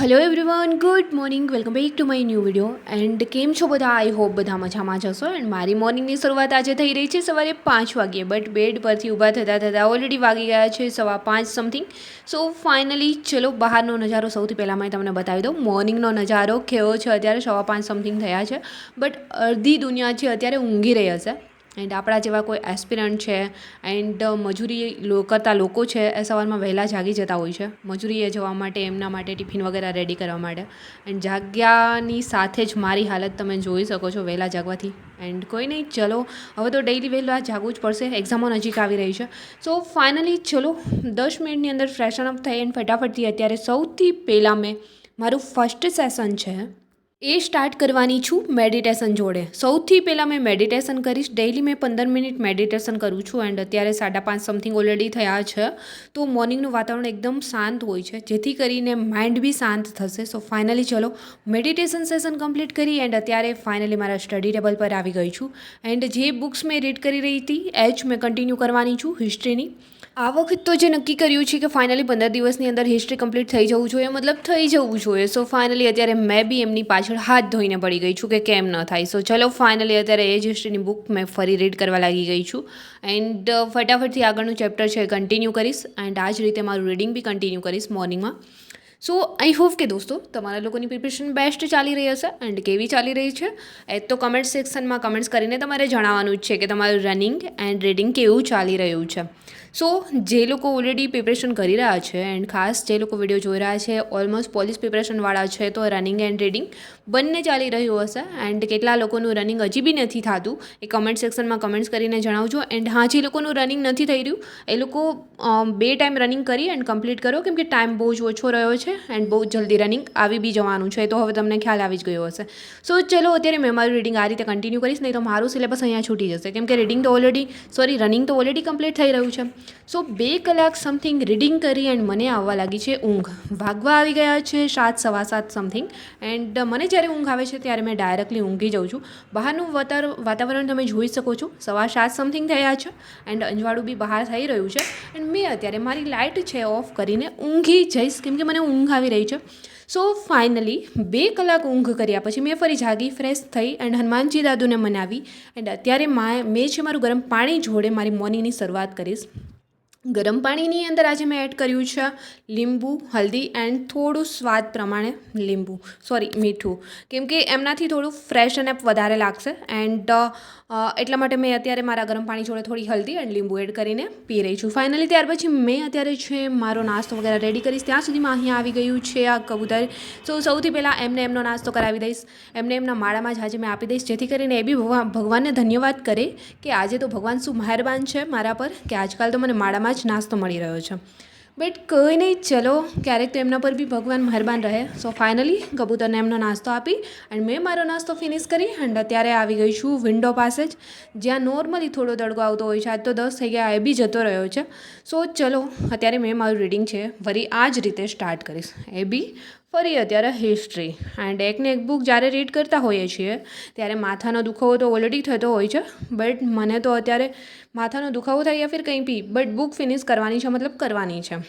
Hello everyone good morning welcome back to my new video and કેમ છો બધા? I hope બધા મજામાં જશો એન્ડ મારી મોર્નિંગની શરૂઆત આજે થઈ રહી છે સવારે પાંચ વાગ્યે બટ બેડ પરથી ઊભા થતાં થતાં ઓલરેડી વાગી ગયા છે સવા પાંચ સમથિંગ સો ફાઇનલી ચલો બહારનો નજારો સૌથી પહેલાં મેં તમને બતાવી દઉં. મોર્નિંગનો નજારો કેવો છે? અત્યારે સવા પાંચ સમથિંગ થયા છે બટ અડધી દુનિયા છે, અત્યારે ઊંઘી રહી હશે. એન્ડ આપણા જેવા કોઈ એસ્પિરન્ટ છે એન્ડ મજૂરી કરતા લોકો છે એ સવારમાં વહેલા જાગી જતા હોય છે. મજૂરીએ જવા માટે, એમના માટે ટિફિન વગેરે રેડી કરવા માટે. એન્ડ જાગ્યાની સાથે જ મારી હાલત તમે જોઈ શકો છો વહેલા જાગવાથી. એન્ડ કોઈ નહીં, ચલો, હવે તો ડેઈલી વહેલા જાગવું જ પડશે. એક્ઝામો નજીક આવી રહી છે. સો ફાઇનલી ચલો, દસ મિનિટની અંદર ફ્રેશન અપ થઈ એન્ડ ફટાફટથી અત્યારે સૌથી પહેલાં મેં મારું ફર્સ્ટ સેશન છે એ સ્ટાર્ટ કરવાની છું મેડિટેશન જોડે. સૌથી પહેલાં મેં મેડિટેશન કરીશ. ડેઇલી મેં પંદર મિનિટ મેડિટેશન કરું છું એન્ડ અત્યારે સાડા પાંચ સમથિંગ ઓલરેડી થયા છે. તો મોર્નિંગનું વાતાવરણ એકદમ શાંત હોય છે. જેથી કરીને માઇન્ડ બી શાંત થશે. સો ફાઇનલી ચલો, મેડિટેશન સેશન કમ્પ્લીટ કરી એન્ડ અત્યારે ફાઇનલી મારા સ્ટડી ટેબલ પર આવી ગઈ છું. એન્ડ જે બુક્સ મેં રીડ કરી રહી હતી, એ જ મેં કન્ટિન્યુ કરવાની છું હિસ્ટ્રીની આ વખત તો જે નક્કી કર્યું છે કે ફાઇનલી પંદર દિવસની અંદર હિસ્ટ્રી કમ્પ્લીટ થઈ જવું જોઈએ, મતલબ થઈ જવું જોઈએ. સો ફાઇનલી અત્યારે મેં બી એમની પાછળ હાથ ધોઈને પડી ગઈ છું કે કેમ ન થાય. સો ચલો ફાઇનલી અત્યારે એ જ હિસ્ટ્રીની બુક મેં ફરી રીડ કરવા લાગી ગઈ છું. એન્ડ ફટાફટથી આગળનું ચેપ્ટર છે કન્ટિન્યુ કરીશ. એન્ડ આ જ રીતે મારું રીડિંગ બી કન્ટિન્યુ કરીશ મોર્નિંગમાં સો આઈ હોપ કે દોસ્તો, તમારા લોકોની પ્રિપરેશન બેસ્ટ ચાલી રહી હશે એન્ડ કેવી ચાલી રહી છે? એ તો કમેન્ટ સેક્શનમાં કમેન્ટ્સ કરીને તમારે જણાવવાનું જ છે કે તમારું રનિંગ એન્ડ રીડિંગ કેવું ચાલી રહ્યું છે. સો જે લોકો ઓલરેડી પ્રિપરેશન કરી રહ્યા છે એન્ડ ખાસ જે લોકો વીડિયો જોઈ રહ્યા છે ઓલમોસ્ટ પોલીસ પ્રિપરેશનવાળા છે, તો રનિંગ એન્ડ રીડિંગ બંને ચાલી રહ્યું હશે. એન્ડ કેટલા લોકોનું રનિંગ હજી બી નથી થતું, એ કમેન્ટ સેક્શનમાં કમેન્ટ્સ કરીને જણાવજો. એન્ડ હા, જે લોકોનું રનિંગ નથી થઈ રહ્યું, એ લોકો બે ટાઈમ રનિંગ કરી એન્ડ કમ્પ્લીટ કરો, કેમ કે ટાઈમ બહુ જ ઓછો રહ્યો છે એન્ડ બહુ જલ્દી રનિંગ આવી બી જવાનું છે. તો હવે તમને ખ્યાલ આવી જ ગયો હશે. સો ચલો, અત્યારે મેં મારું રીડિંગ આ રીતે કન્ટિન્યુ કરીશ, નહીં તો મારું સિલેબસ અહીંયા છૂટી જશે. કેમ કે રીડિંગ તો ઓલરેડી સોરી રનિંગ તો ઓલરેડી કમ્પ્લીટ થઈ રહ્યું છે. સો બે કલાક સમથિંગ રીડિંગ કરી એન્ડ મને આવવા લાગી છે ઊંઘ. વાગવા આવી ગયા છે સાત, સવા સાત સમથિંગ એન્ડ મને જ્યારે ઊંઘ આવે છે ત્યારે મેં ડાયરેક્ટલી ઊંઘી જાઉં છું. બહારનું વતર, વાતાવરણ તમે જોઈ શકો છો. સવા સાત સમથિંગ થયા છે એન્ડ અંજવાળું બી બહાર થઈ રહ્યું છે એન્ડ મેં અત્યારે મારી લાઇટ છે ઓફ કરીને ઊંઘી જઈશ કેમ કે મને ઊંઘ આવી રહી છે. સો ફાઇનલી બે કલાક ઊંઘ કર્યા પછી મેં ફરી જાગી ફ્રેશ થઈ એન્ડ હનુમાનજી દાદુને મનાવી એન્ડ અત્યારે મેં છે મારું ગરમ પાણી જોડે મારી મોર્નિંગની શરૂઆત કરીશ. ગરમ પાણીની અંદર આજે મેં એડ કર્યું છે લીંબુ, હલ્દી એન્ડ થોડું સ્વાદ પ્રમાણે લીંબુ. સોરી મીઠું. કેમ કે એમનાથી થોડું ફ્રેશ અને વધારે લાગશે એન્ડ એટલા માટે મેં અત્યારે મારા ગરમ પાણી જોડે થોડી હલ્દી એન્ડ લીંબુ એડ કરીને પી રહી છું. ફાઇનલી ત્યાર પછી મેં અત્યારે છે મારો નાસ્તો વગેરે રેડી કરીશ, ત્યાં સુધીમાં અહીંયા આવી ગયું છે આ કબૂતર. સો સૌથી પહેલાં એમને એમનો નાસ્તો કરાવી દઈશ. એમને એમના માળામાં જ આજે મેં આપી દઈશ, જેથી કરીને એ બી ભગવાન ભગવાનને ધન્યવાદ કરે કે આજે તો ભગવાન શું મહેરબાન છે મારા પર, કે આજકાલ તો મને માળામાં જ નાસ્તો મળી રહ્યો છે. બટ કંઈ નહીં, ચલો, ક્યારેક તો એમના પર બી ભગવાન મહેરબાન રહે. સો ફાઇનલી કબૂતરને એમનો નાસ્તો આપી એન્ડ મેં મારો નાસ્તો ફિનિશ કરી એન્ડ અત્યારે આવી ગઈ છું વિન્ડો પાસે જ. જ્યાં નોર્મલી થોડો તડકો આવતો હોય છે, આજ તો દસ થઈ ગયા, એ બી જતો રહ્યો છે. સો ચલો, અત્યારે મેં મારું રીડિંગ છે ફરી આ જ રીતે સ્ટાર્ટ કરીશ. એ બી ફરી અત્યારે હિસ્ટ્રી એન્ડ એકને એક બુક જ્યારે રીડ કરતા હોઈએ છીએ, ત્યારે માથાનો દુખાવો તો ઓલરેડી થતો હોય છે બટ મને તો અત્યારે માથાનો દુખાવો થાય યા ફિર કંઈ બી બટ બુક ફિનિશ કરવાની છે, મતલબ કરવાની છે.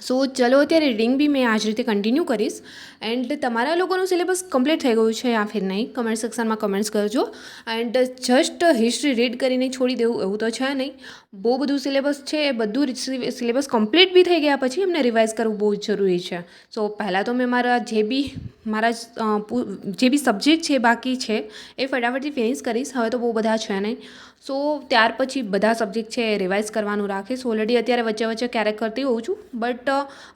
સો ચલો અત્યારે રીડિંગ બી મેં આ રીતે કન્ટિન્યુ કરીશ. એન્ડ તમારા લોકોનું સિલેબસ કમ્પ્લીટ થઈ ગયું છે આ ફેર નહીં કમેન્ટ સેક્શનમાં કમેન્ટ્સ કરજો. એન્ડ જસ્ટ હિસ્ટ્રી રીડ કરીને છોડી દેવું, એવું તો છે નહીં. બહુ બધું સિલેબસ છે એ બધું સિલેબસ કમ્પ્લીટ બી થઈ ગયા પછી એમને રિવાઇઝ કરવું બહુ જ જરૂરી છે. સો પહેલાં તો મેં મારા જે બી મારા જે બી સબ્જેક્ટ છે બાકી છે, એ ફટાફટથી ફિનિશ કરીશ. હવે તો બહુ બધા છે નહીં. સો ત્યાર પછી બધા સબ્જેક્ટ છે એ રિવાઇઝ કરવાનું રાખીશ. ઓલરેડી અત્યારે વચ્ચે વચ્ચે ક્યારેક કરતી હોઉં છું. બટ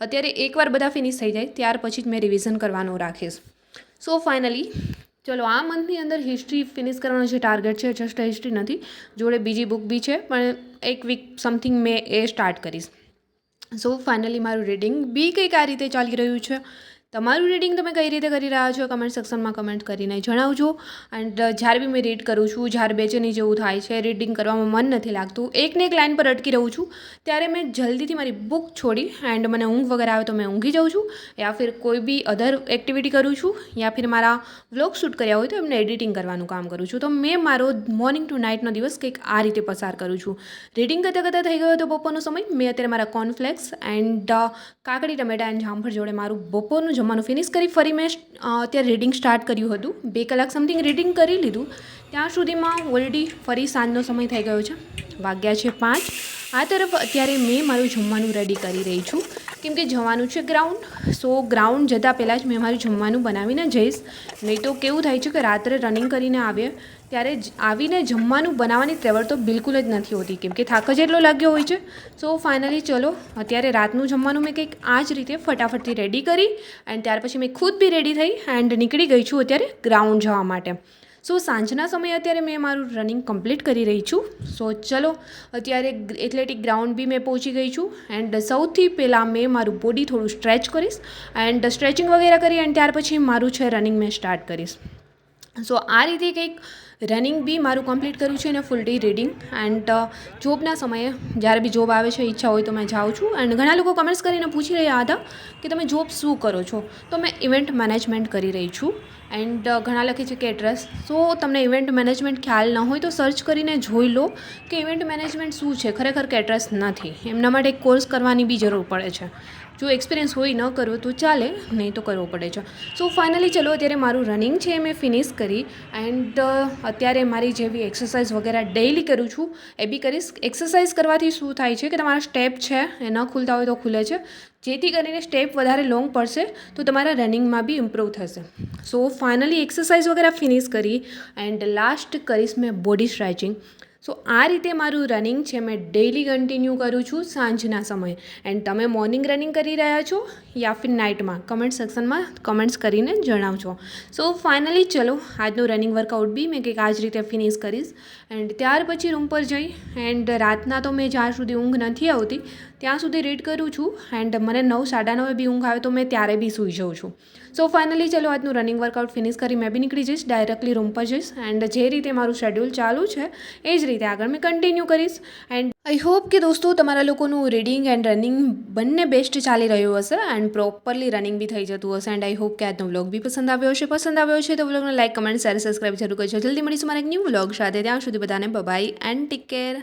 અત્યારે એકવાર બધા ફિનિશ થઈ જાય, ત્યાર પછી જ મેં રિવિઝન કરવાનું રાખીશ. સો ફાઇનલી ચલો, આ મંથની અંદર હિસ્ટ્રી ફિનિશ કરવાનો જે ટાર્ગેટ છે જસ્ટ હિસ્ટ્રી નથી. જોડે બીજી બુક બી છે, પણ એક વીક સમથિંગ મેં એ સ્ટાર્ટ કરીશ. સો ફાઇનલી મારું રીડિંગ બી કંઈક આ રીતે ચાલી રહ્યું છે. તમારું રીડિંગ તમે કઈ રીતે કરી રહ્યા છો કમેન્ટ સેક્શનમાં કમેન્ટ કરીને જણાવજો. એન્ડ જ્યારે બી મેં રીડ કરું છું, જ્યારે બેચેની જેવું થાય છે રીડિંગ કરવામાં મન નથી લાગતું, એકને એક લાઇન પર અટકી રહું છું, ત્યારે મેં જલ્દીથી મારી બુક છોડી એન્ડ મને ઊંઘ વગેરે આવે તો મેં ઊંઘી જાઉં છું. યા ફિર કોઈ બી અધર એક્ટિવિટી કરું છું, યા ફિર મારા વ્લોગ શૂટ કર્યા હોય તો એમને એડિટિંગ કરવાનું કામ કરું છું. તો મેં મારો મોર્નિંગ ટુ નાઇટનો દિવસ કંઈક આ રીતે પસાર કરું છું. રીડિંગ કરતાં કરતાં થઈ ગયો હતો બપોરનો સમય, મેં અત્યારે મારા કોર્નફ્લેક્સ એન્ડ કાકડી, ટમેટા એન્ડ જામફળ જોડે મારું બપોરનું જમવાનું ફિનિશ કરી ફરી મેં અત્યારે રીડિંગ સ્ટાર્ટ કર્યું હતું. બે કલાક સમથિંગ રીડિંગ કરી લીધું. ત્યાં સુધીમાં ઓલરેડી ફરી સાંજનો સમય થઈ ગયો છે. વાગ્યા છે પાંચ. આ તરફ અત્યારે મેં મારું જમવાનું રેડી કરી રહી છું. કેમ કે જવાનું છે ગ્રાઉન્ડ સો ગ્રાઉન્ડ જતાં પહેલાં જ મેં મારું જમવાનું બનાવીને જઈશ. નહીં તો કેવું થાય છે કે રાત્રે રનિંગ કરીને આવીએ, ત્યારે આવીને જમવાનું બનાવવાની ત્રેવડ તો બિલકુલ જ નથી હોતી, કેમ કે થાક જ એટલો લાગ્યો હોય છે. સો ફાઇનલી ચલો, અત્યારે રાતનું જમવાનું મેં કંઈક આ જ રીતે ફટાફટથી રેડી કરી એન્ડ ત્યાર પછી મેં ખુદ બી રેડી થઈ એન્ડ નીકળી ગઈ છું અત્યારે ગ્રાઉન્ડ જવા માટે. સો સાંજના સમયે અત્યારે મેં મારું રનિંગ કમ્પ્લીટ કરી રહી છું. સો ચલો, અત્યારે એથ્લેટિક ગ્રાઉન્ડ બી મેં પહોંચી ગઈ છું એન્ડ સૌથી પહેલાં મેં મારું બોડી થોડું સ્ટ્રેચ કરીશ એન્ડ સ્ટ્રેચિંગ વગેરે કરી એન્ડ ત્યાર પછી મારું છે રનિંગ મેં સ્ટાર્ટ કરીશ. સો આ રીતે કંઈક રનિંગ બી મારું કમ્પ્લીટ કર્યું છે અને ફૂલ ડે રીડિંગ એન્ડ જોબના સમયે જ્યારે બી જોબ આવે છે, ઈચ્છા હોય તો મેં જાઉં છું. એન્ડ ઘણા લોકો કમેન્ટ્સ કરીને પૂછી રહ્યા હતા કે તમે જોબ શું કરો છો? તો મેં ઇવેન્ટ મેનેજમેન્ટ કરી રહી છું. એન્ડ ઘણા લખે છે કે એડ્રેસ સો તમને ઇવેન્ટ મેનેજમેન્ટ ખ્યાલ ન હોય તો સર્ચ કરીને જોઈ લો કે ઇવેન્ટ મેનેજમેન્ટ શું છે? ખરેખર કે એડ્રેસ નથી. એમના માટે એક કોર્સ કરવાની બી જરૂર પડે છે. જો એક્સપિરિયન્સ હોય ન કરો તો ચાલે, નહીં તો કરવો પડે છે. સો ફાઇનલી ચલો, અત્યારે મારું રનિંગ છે, મેં ફિનિશ કરી. એન્ડ અત્યારે મારી જેવી એક્સરસાઇઝ વગેરે ડેઈલી કરું છું, એ બી કરીશ. એક્સરસાઇઝ કરવાથી શું થાય છે કે તમારા સ્ટેપ છે, એ ન ખુલતા હોય તો ખુલે છે. જેથી કરીને સ્ટેપ વધારે લોંગ પડશે, તો તમારા રનિંગમાં બી ઇમ્પ્રૂવ થશે. સો ફાઇનલી એક્સરસાઇઝ વગેરે ફિનિશ કરી. એન્ડ લાસ્ટ કરીશ મેં બોડી સ્ટ્રેચિંગ સો આ રીતે મારું રનિંગ છે, મેં ડેઈલી કન્ટિન્યુ કરું છું સાંજના સમયે. એન્ડ તમે મોર્નિંગ રનિંગ કરી રહ્યા છો યા ફિર નાઇટમાં કમેન્ટ સેક્શનમાં કમેન્ટ્સ કરીને જણાવજો. સો ફાઇનલી ચલો, આજનું રનિંગ વર્કઆઉટ બી મેં કંઈક આ જ રીતે ફિનિશ કરીશ. એન્ડ ત્યાર પછી રૂમ પર જઈ એન્ડ રાતના તો મેં જ્યાં સુધી ઊંઘ નથી આવતી ત્યાં સુધી રીડ કરું છું એન્ડ મને નવ સાડા નવે બી ઊંઘ આવે તો મેં ત્યારે બી સૂઈ જાઉં છું. સો ફાઇનલી ચલો આજનું રનિંગ વર્કઆઉટ ફિનિશ કરી મેં બી નીકળી જઈશ ડાયરેક્ટલી રૂમ પર જઈશ એન્ડ જે રીતે મારું શેડ્યુલ ચાલુ છે, એ જ રીતે આગળ મેં કન્ટિન્યુ કરીશ. એન્ડ આઈ હોપ કે દોસ્તો તમારા લોકોનું રીડિંગ એન્ડ રનિંગ બંને બેસ્ટ ચાલી રહ્યું હશે એન્ડ પ્રોપરલી રનિંગ બી થઈ જતું હશે એન્ડ આઈ હોપ કે આજનો વ્લોગ બી પસંદ આવ્યો હશે. પસંદ આવ્યો છે તો વ્લોગને લાઇક કમેન્ટ શેર સબસ્ક્રાઈબ જરૂર કરજો. જલ્દી મળીશું મારા એક ન્યૂ વ્લોગ સાથે. ત્યાં સુધી બધાને બબાઈ એન્ડ ટેક કેર